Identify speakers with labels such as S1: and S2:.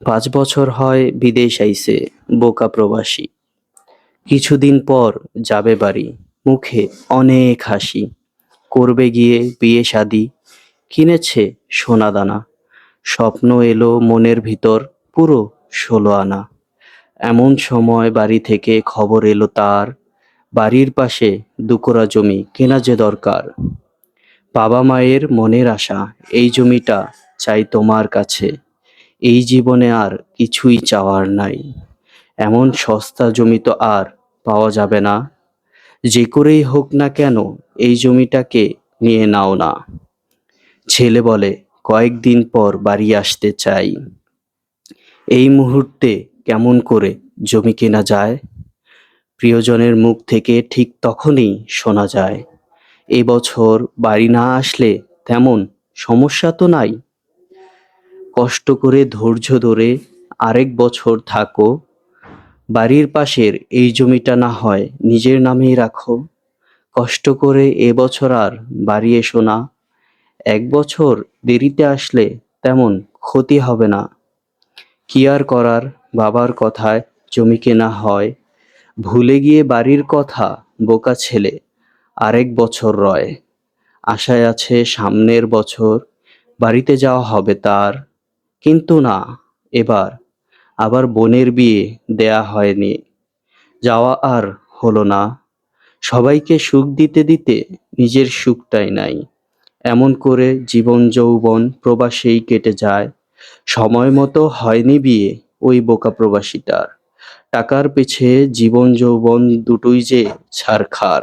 S1: পাঁচ বছর হয় বিদেশ আইছে, বোকা প্রবাসী। কিছুদিন পর যাবে বাড়ি, মুখে অনেক হাসি। করবে গিয়ে বিয়ে শাদি, কিনেছে সোনা দানা। স্বপ্ন এলো মনের ভিতর পুরো ষোলো আনা। এমন সময় বাড়ি থেকে খবর এলো তার, বাড়ির পাশে দুকোরা জমি কেনা যে দরকার। বাবা মায়ের মনের আশা, এই জমিটা চাই তোমার কাছে। এই জীবনে আর কিছুই চাওয়ার নাই। এমন সস্তা জমি তো আর পাওয়া যাবে না। যে করেই হোক না কেন এই জমিটাকে নিয়ে নাও না। ছেলে বলে, কয়েকদিন পর বাড়ি আসতে চাই। এই মুহূর্তে কেমন করে জমি কেনা যায়? প্রিয়জনের মুখ থেকে ঠিক তখনই শোনা যায় এবছর বাড়ি না আসলে তেমন সমস্যা তো নাই? কষ্ট করে ধৈর্য ধরে আরেক বছর থাকো। বাড়ির পাশের এই জমিটা না হয় নিজের নামেই রাখো। কষ্ট করে এবছর আর বাড়ি এসো না। এক বছর দেরিতে আসলে তেমন ক্ষতি হবে না। কি আর করার, বাবার কথায় জমি কেনা হয়। ভুলে গিয়ে বাড়ির কথা বোকা ছেলে, আরেক বছর রয়। আশায় আছে সামনের বছর, বাড়িতে যাওয়া হবে তার। কিন্তু না, এবার আবার বোনের বিয়ে দেয়া হয়নি। যাওয়া আর হলো না। সবাইকে সুখ দিতে দিতে নিজের সুখটাই নাই। এমন করে জীবন যৌবন প্রবাসেই কেটে যায়। সময় মতো হয়নি বিয়ে ওই বোকা প্রবাসীটার। টাকার পিছে জীবন যৌবন দুটোই যে ছারখার।